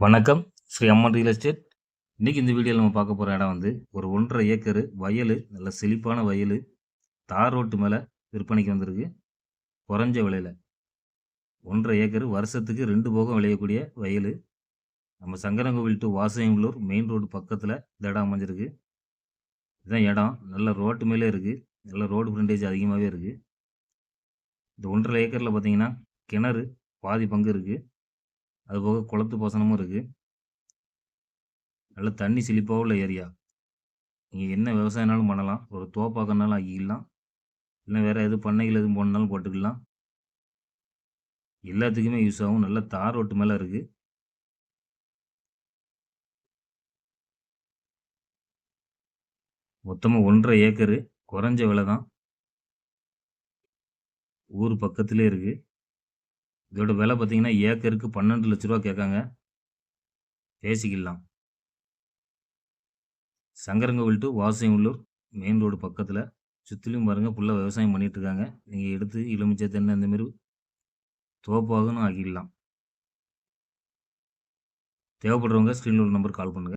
வணக்கம். ஸ்ரீ அம்மன் real estate இன்றைக்கி இந்த வீடியோவில் நம்ம பார்க்க போகிற இடம் வந்து ஒரு ஒன்றரை ஏக்கரு வயல் நல்ல செழிப்பான வயல் தார் ரோட்டு மேலே விற்பனைக்கு வந்திருக்கு. குறைஞ்ச விலையில். ஒன்றரை ஏக்கர் வருஷத்துக்கு ரெண்டு போகம் விளையக்கூடிய வயல். நம்ம Sankarankovil to Vasaiyangalur main road பக்கத்தில் இந்த இடம் அமைஞ்சிருக்கு. இதுதான் இடம். நல்ல ரோட்டு மேலே இருக்குது நல்ல ரோடு ஃப்ரண்டேஜ் அதிகமாகவே இருக்குது இந்த ஒன்றரை ஏக்கரில் பார்த்தீங்கன்னா கிணறு பாதி பங்கு இருக்குது அதுபோக குளத்து பாசனமும் இருக்குது நல்ல தண்ணி செழிப்பாக உள்ள ஏரியா. நீங்கள் என்ன விவசாயம்னாலும் பண்ணலாம். ஒரு தோப்பாக்கனாலும் ஆக்கிக்கலாம். இல்லை வேறு எது பண்ணைகள் எதுவும் போடனாலும் போட்டுக்கலாம். எல்லாத்துக்குமே யூஸ் ஆகும். நல்ல தார் ரோட்டு மேலே இருக்குது மொத்தமாக ஒன்றரை ஏக்கரு குறைஞ்ச விலை தான் ஊர் பக்கத்திலே இருக்குது இதோட விலை பார்த்தீங்கன்னா ஏக்கருக்கு பன்னெண்டு லட்ச ரூபா கேட்காங்க. பேசிக்கலாம் Sankarankovil to Vasaiyullur main road பக்கத்தில். சுற்றிலும் பாருங்கள் ஃபுல்லாக விவசாயம் பண்ணிகிட்ருக்காங்க நீங்கள் எடுத்து எலுமிச்சை தென்னை இந்த மாதிரி தோப்பாகணும் ஆக்கிடலாம். தேவைப்படுறவங்க ஸ்க்ரீனில் ஒரு நம்பர் கால் பண்ணுங்கள்